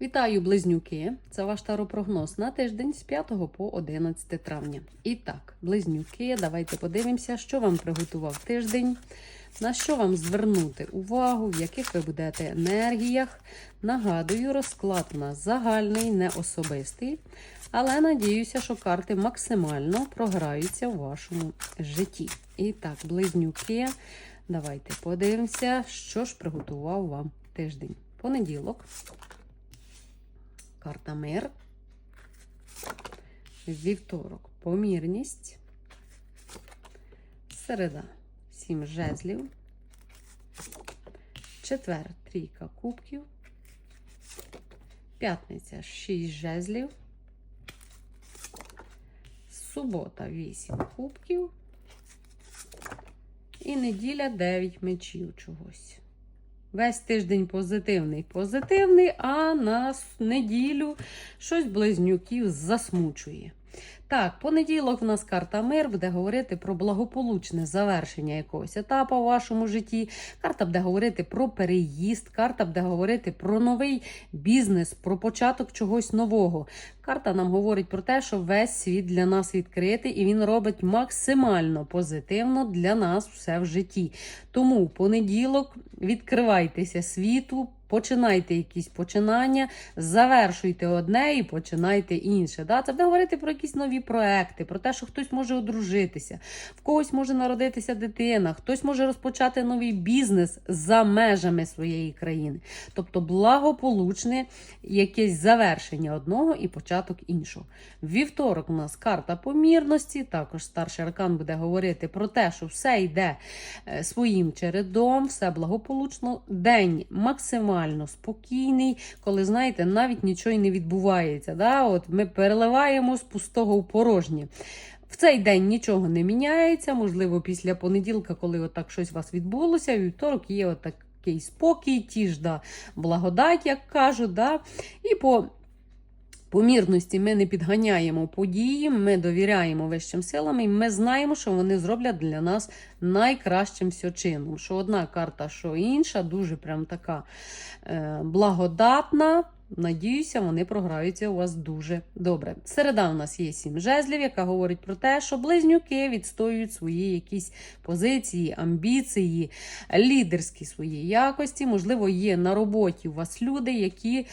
Вітаю, близнюки! Це ваш таропрогноз на тиждень з 5 по 11 травня. І так, близнюки, давайте подивимося, що вам приготував тиждень, на що вам звернути увагу, в яких ви будете енергіях. Нагадую, розклад у нас загальний, не особистий. Але надіюся, що карти максимально програються в вашому житті. І так, близнюки, давайте подивимося, що ж приготував вам тиждень. Понеділок. Карта мир. Вівторок помірність. Середа сім жезлів. Четвер трійка кубків. П'ятниця шість жезлів. Субота вісім кубків. І неділя 9 мечів чогось. Весь тиждень позитивний, позитивний, а на неділю щось близнюків засмучує. Так, понеділок в нас карта мир буде говорити про благополучне завершення якогось етапу в вашому житті. Карта буде говорити про переїзд, карта буде говорити про новий бізнес, про початок чогось нового. Карта нам говорить про те, що весь світ для нас відкритий, і він робить максимально позитивно для нас все в житті. Тому понеділок відкривайтеся світу. Починайте якісь починання, завершуйте одне і починайте інше. Да? Це буде говорити про якісь нові проекти, про те, що хтось може одружитися, в когось може народитися дитина, хтось може розпочати новий бізнес за межами своєї країни. Тобто благополучне якесь завершення одного і початок іншого. Вівторок у нас карта помірності. Також старший аркан буде говорити про те, що все йде е, своїм чередом, все благополучно. День максимально спокійний, коли, знаєте, навіть нічого не відбувається. Да? От Ми переливаємо з пустого в порожнє. В цей день нічого не міняється. Можливо, після понеділка, коли отак щось у вас відбулося, вівторок є отак. Спокій, ті ж да, благодать, як кажуть. Да? І по помірності ми не підганяємо події, ми довіряємо вищим силам, і ми знаємо, що вони зроблять для нас найкращим чином. Що одна карта, що інша, дуже прям така е, благодатна. Надіюся, вони програються у вас дуже добре. Середа у нас є сім жезлів, яка говорить про те, що близнюки відстоюють свої якісь позиції, амбіції, лідерські свої якості. Можливо, є на роботі у вас люди, які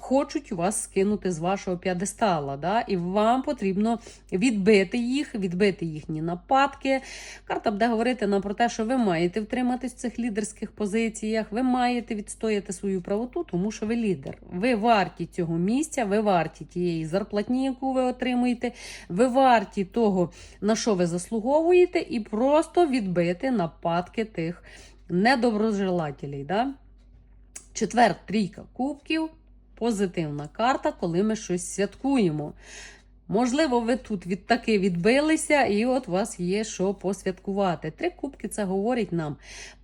хочуть вас скинути з вашого п'ядестала. Да? І вам потрібно відбити їх, відбити їхні нападки. Карта буде говорити нам про те, що ви маєте втриматись в цих лідерських позиціях, ви маєте відстояти свою правоту, тому що ви лідер. Ви варті цього місця, ви варті тієї зарплатні, яку ви отримуєте, ви варті того, на що ви заслуговуєте, і просто відбити нападки тих недоброжелателів. Да? Четвер, трійка кубків, позитивна карта, коли ми щось святкуємо. Можливо, ви тут від таки відбилися, і от у вас є що посвяткувати. Три кубки це говорить нам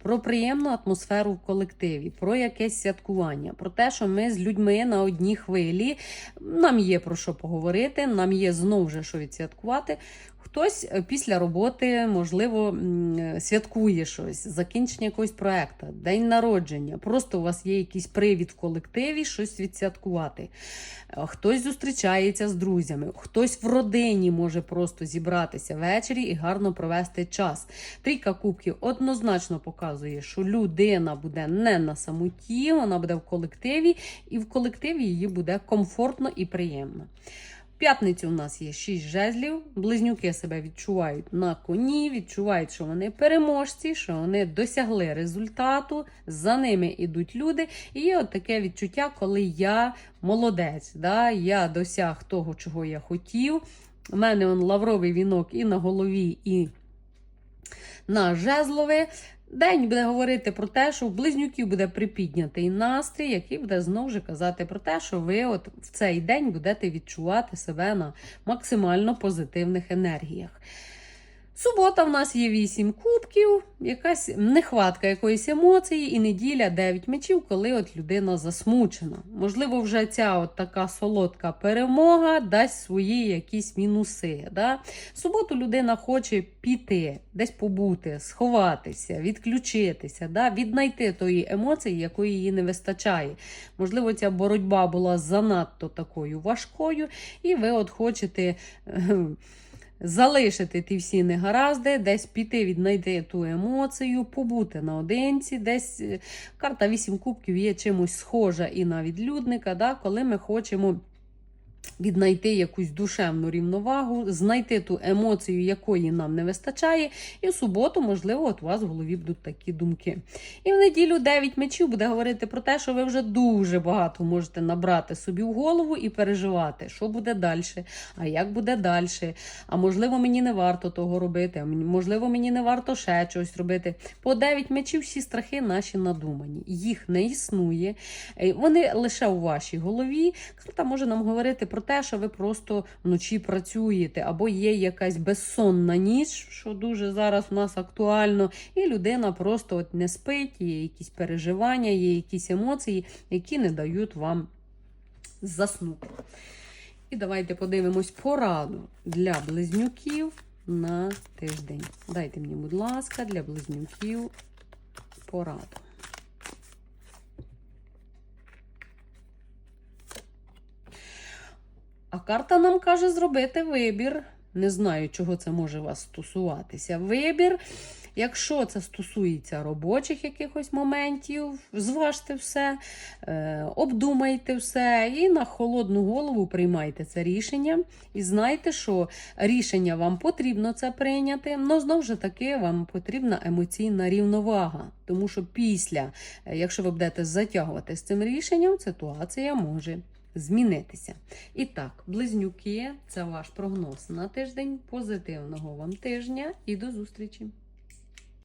про приємну атмосферу в колективі, про якесь святкування, про те, що ми з людьми на одній хвилі. Нам є про що поговорити, нам є знову вже що відсвяткувати. Хтось е, після роботи, можливо, святкує щось, закінчення якогось проекту, день народження. Просто у вас є якийсь привід в колективі, щось відсвяткувати. Е, Хтось зустрічається з друзями, хтось в родині може просто зібратися ввечері і гарно провести час. Трійка кубків однозначно показує, що людина буде не на самоті, вона буде в колективі, і в колективі її буде комфортно і приємно. П'ятницю у нас є 6 жезлів. Близнюки себе відчувають на коні, відчувають, що вони переможці, що вони досягли результату, за ними йдуть люди. І є от таке відчуття, коли я молодець, да? я досяг того, чого я хотів. У мене он лавровий вінок і на голові, і на жезлові. День буде говорити про те, що в близнюків буде припіднятий настрій, який буде знову ж казати про те, що ви от в цей день будете відчувати себе на максимально позитивних енергіях. Субота в нас є 8 кубків, якась нехватка якоїсь емоції, і неділя 9 мечів, коли от людина засмучена. Можливо, вже ця от така солодка перемога дасть свої якісь мінуси. Да? Суботу людина хоче піти, десь побути, сховатися, відключитися, да? віднайти тої емоції, якої їй не вистачає. Можливо, ця боротьба була занадто такою важкою, і ви от хочете. Залишити ті всі негаразди, десь піти, віднайти ту емоцію, побути наодинці, десь е, карта 8 кубків є чимось схожа і на відлюдника, да, коли ми хочемо. Віднайти якусь душевну рівновагу, знайти ту емоцію, якої нам не вистачає, і в суботу, можливо, от у вас в голові будуть такі думки. І в неділю 9 мечів буде говорити про те, що ви вже дуже багато можете набрати собі в голову і переживати, що буде далі, а як буде далі. А можливо, мені не варто того робити, а можливо, мені не варто ще щось робити. По 9 мечів всі страхи наші надумані. Їх не існує. Е, Вони лише у вашій голові. Карта може нам говорити про те, що ви просто вночі працюєте, або є якась безсонна ніч, що дуже зараз у нас актуально, і людина просто от не спить, є якісь переживання, є якісь емоції, які не дають вам заснути. І давайте подивимось пораду для близнюків на тиждень. Дайте мені, будь ласка, для близнюків пораду. Карта нам каже зробити вибір. Не знаю, чого це може вас стосуватися. Вибір. Якщо це стосується робочих якихось моментів, зважте все, е, обдумайте все і на холодну голову приймайте це рішення. І знайте, що рішення вам потрібно це прийняти, але знову ж таки вам потрібна емоційна рівновага. Тому що після, е, якщо ви будете затягувати з цим рішенням, ситуація може змінитися. І так, близнюки, це ваш прогноз на тиждень. Позитивного вам тижня і до зустрічі!